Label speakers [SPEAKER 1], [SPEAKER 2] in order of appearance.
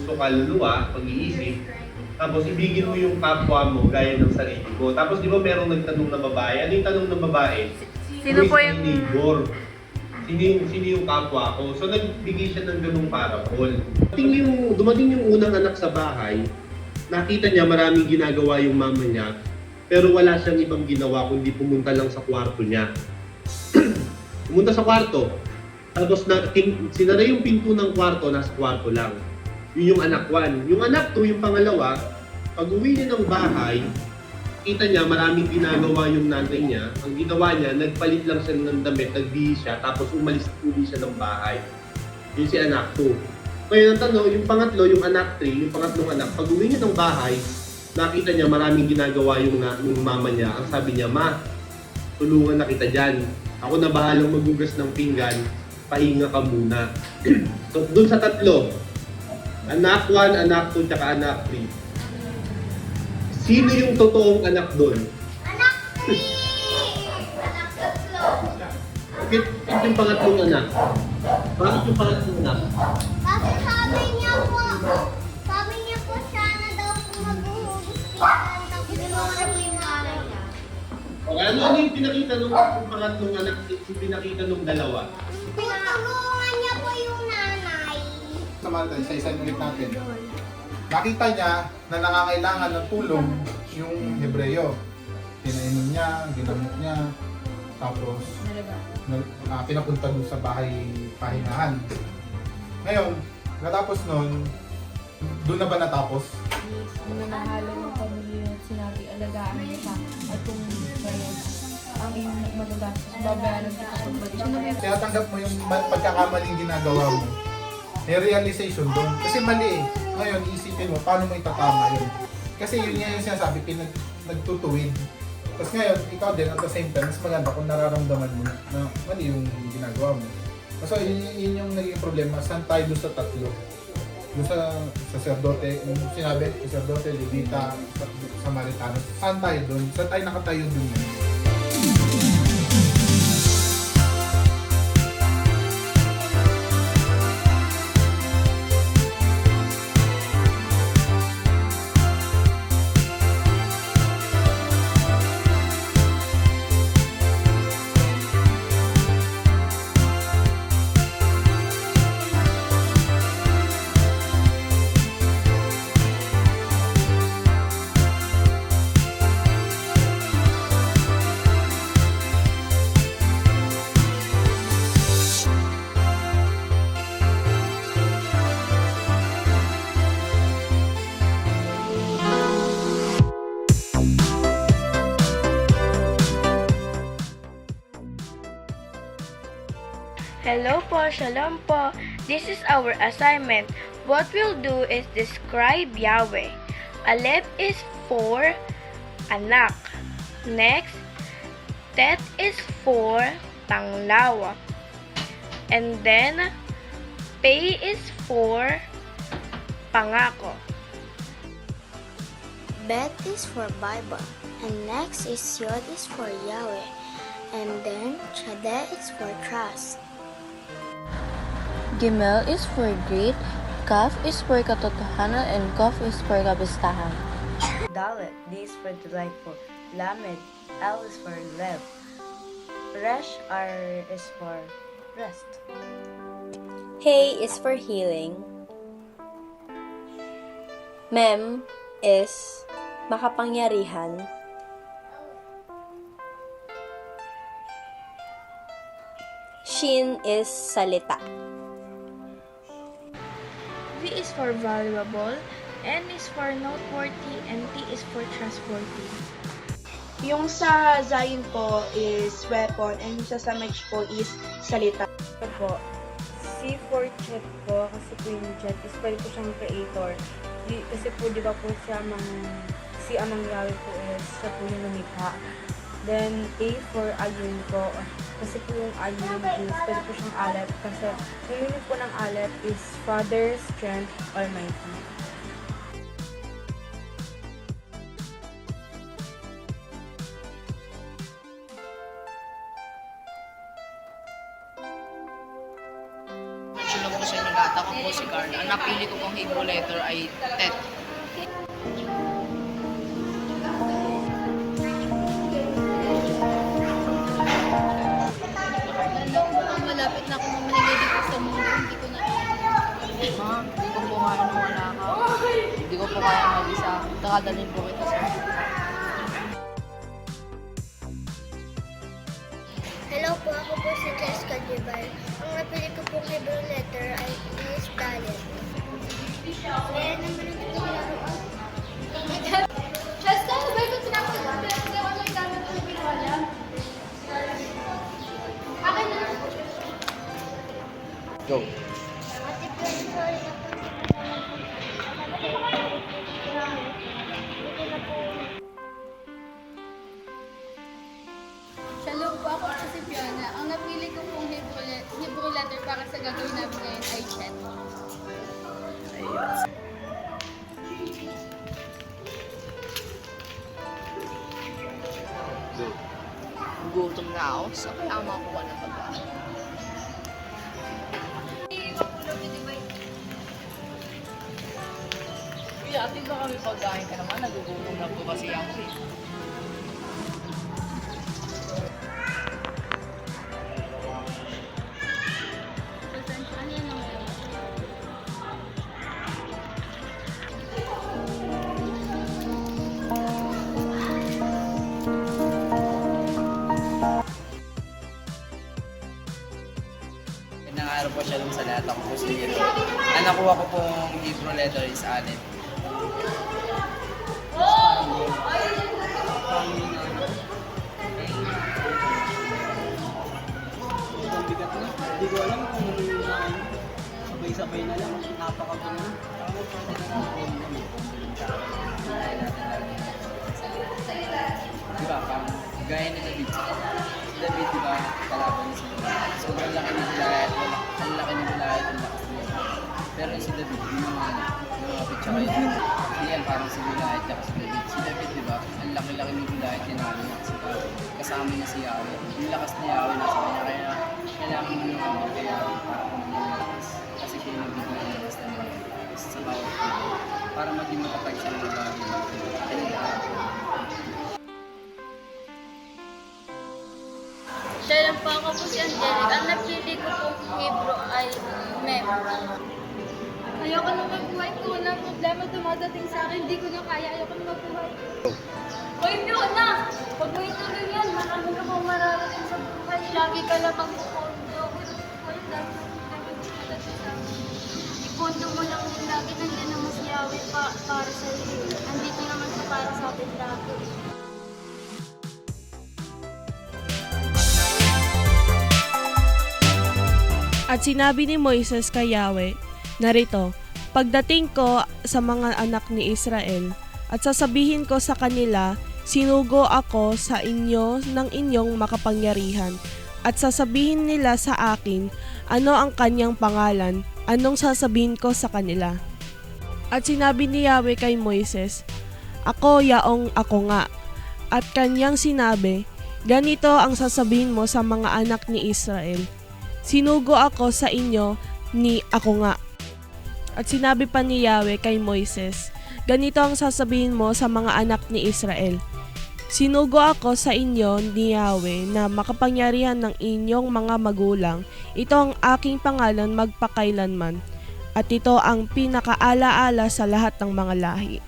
[SPEAKER 1] puso, kaluluwa, pag-iisip. Tapos ibigin mo yung kapwa mo gaya ng sarili ko. Tapos di ba merong nagtanong na babae? Ano yung tanong ng babae?
[SPEAKER 2] Sino po yung...
[SPEAKER 1] neighbor? Sino yung, sino yung kapwa ko? So nagbigay siya ng ganung parabol. Dumating yung, dumating yung unang anak sa bahay, nakita niya maraming ginagawa yung mama niya, pero wala siyang ibang ginawa kundi pumunta lang sa kwarto niya. pumunta sa kwarto, tapos na, sinara yung pinto ng kwarto, nasa kwarto lang. Yun yung anak one. Yung anak two, yung pangalawa, pag uwi niya ng bahay, kita niya maraming ginagawa yung nanay niya. Ang ginawa niya, nagpalit lang siya ng damit, nagbihis siya, tapos umalis uli siya ng bahay. Yun si anak 2. Ngayon ang tanong, yung pangatlo, yung anak 3, yung pangatlong anak, pag uwi niya ng bahay, nakita niya maraming ginagawa yung, na, yung mama niya. Ang sabi niya, Ma, tulungan na kita dyan. Ako na bahalang magugas ng pinggan, pahinga ka muna. so, dun sa tatlo, anak 1, anak 2, tsaka anak 3. Sino yung totoong anak doon?
[SPEAKER 3] Anak three! Anak tatlo!
[SPEAKER 1] Bakit bakit yung pangatlong anak? Bakit yung pangatlong anak?
[SPEAKER 3] Kasi sabi niya po, sabi niya po sana daw po maghuhugas pinsan tapos tulungan po yung nanay niya.
[SPEAKER 1] Ano, ano yung pinakita nung yung pangatlong anak, yung pinakita nung dalawa?
[SPEAKER 3] Tutulungan
[SPEAKER 4] Samantha, isa-isa ulit natin. Nakita niya na nangangailangan ng tulong yung Hebreo. Pinainom niya, ginamot niya, tapos na, ah, pinapunta doon sa bahay pahingahan. Ngayon, natapos nun, doon na ba natapos?
[SPEAKER 5] Nung nahalo ng pamilya sinabi, alagaan mo siya. At kung ngayon, ang iyong magagastos, babayaran kita sa pagbalik. Sino may
[SPEAKER 4] Tinatanggap mo yung ma- pagkakamaling ginagawa mo. May realization doon. Kasi mali eh. Ngayon, isipin mo, paano mo itatama yun? Kasi yun nga yung sinasabi, pinag, nagtutuwid. Tapos ngayon, ikaw din, at the same time, mas maganda kung nararamdaman mo na mali yung ginagawa mo. So, yun, yun yung naging problema. Saan tayo doon sa tatlo? Doon sa sacerdote, yung sinabi, sacerdote, Levita, sa- Samaritano. Saan tayo doon? Saan tayo nakatayo doon?
[SPEAKER 2] Hello po, shalom po. This is our assignment. What we'll do is describe Yahweh. Aleph is for anak. Next, Tet is for tanglawa. And then, Pei is for pangako.
[SPEAKER 3] Bet is for Bible. And next is Yod is for Yahweh. And then Chade is for trust.
[SPEAKER 6] Gimel is for great, Kaf is for katotohanan, and Kof is for kabistahan.
[SPEAKER 7] Dalet, D is for delightful. Lamed, L is for lev. Resh, R is for rest.
[SPEAKER 6] Hey is for healing. Mem is makapangyarihan. Shin is salita.
[SPEAKER 2] V is for valuable, N is for noteworthy, and T is for trustworthy.
[SPEAKER 8] Yung sa Zion po is weapon and yung sa Samech po is salita.
[SPEAKER 7] Ito po, C for Chet po, kasi po yung Chet is pwede po siyang creator. Di, kasi po, di ba po siya mang, si Amang Yahweh po is siya po yung lumikha. Then, A for Ayun po, kasi po yung Ayun is pwede po siyang Aleph, kasi yung meaning po ng Aleph is Father, Strength, Almighty.
[SPEAKER 9] Shalom po sa inyo lahat. at ako po si Carla. Ang napili ko pong Hebrew letter ay Tet. Nakadalhin po kita sa
[SPEAKER 3] Hello po, ako po si Jessica Jibal. Ang napili ko pong Hebrew letter ay is Dalet. Kaya naman ito ko laruan.
[SPEAKER 5] Jessica, sabay ko na.
[SPEAKER 4] Go.
[SPEAKER 5] Para sa gagawin namin ngayon ay Chet.
[SPEAKER 9] Gutom na ako. Sa kaya makuha ng pagkain. Kuya, ating ba kami pagkain ka naman? Nagugutom na po kasi ako eh.
[SPEAKER 10] Shalom sa lahat. Ako po si Hiro. Ang nakuha ko pong Hebrew letter is Aleph.
[SPEAKER 11] Hindi ko alam kung. Sabay-sabay na lang. Napakagulo.
[SPEAKER 10] Di ba? Parang gaya ni David. Si David, di ba? Kalaban Goliath. Sobrang laki ni Pero si David, yung mga lumapit siya kay David. Hindi yan parang si Goliath at si David. Si David, di ba? Ang laki-laki ni Goliath. Tinalo niya kasi kasama niya si Yahweh. Yung lakas ni Yahweh nasa kanya. Kaya kailangan mo yung ano kay Yahweh para kumaging malakas. Kasi siya yung nagbibigay ng lakas ng mga sa bawat tao. Para maging matatag sa mga bagay. Kailangan
[SPEAKER 5] Shalom po ako po si Angelic. Ang napili ko pong Hebrew ay Mem. Ayoko na magbuhay ko. Wala problema dumadating sa akin. Hindi ko na kaya. Ayoko na magbuhay. Hoy, Fiona! Huwag mo ituloy yan. Marami ka pong mararating sa buhay. Lagi ka lang magpupondo. Wala dami na dumadating sa akin. Ipondo mo lang din lagi. Nandiyan naman si Yahweh pa, para sa iyo. Andito naman siya para sa atin lagi.
[SPEAKER 12] At sinabi ni Moises kay Yahweh, Narito, pagdating ko sa mga anak ni Israel, at sasabihin ko sa kanila, sinugo ako sa inyo ng inyong makapangyarihan, at sasabihin nila sa akin, ano ang kanyang pangalan, anong sasabihin ko sa kanila. At sinabi ni Yahweh kay Moises, Ako yaong ako nga. At kanyang sinabi, Ganito ang sasabihin mo sa mga anak ni Israel. Sinugo ako sa inyo ni ako nga. At sinabi pa ni Yahweh kay Moises, Ganito ang sasabihin mo sa mga anak ni Israel. Sinugo ako sa inyo ni Yahweh na makapangyarihan ng inyong mga magulang. Ito ang aking pangalan magpakailanman. At ito ang pinakaalaala sa lahat ng mga lahi.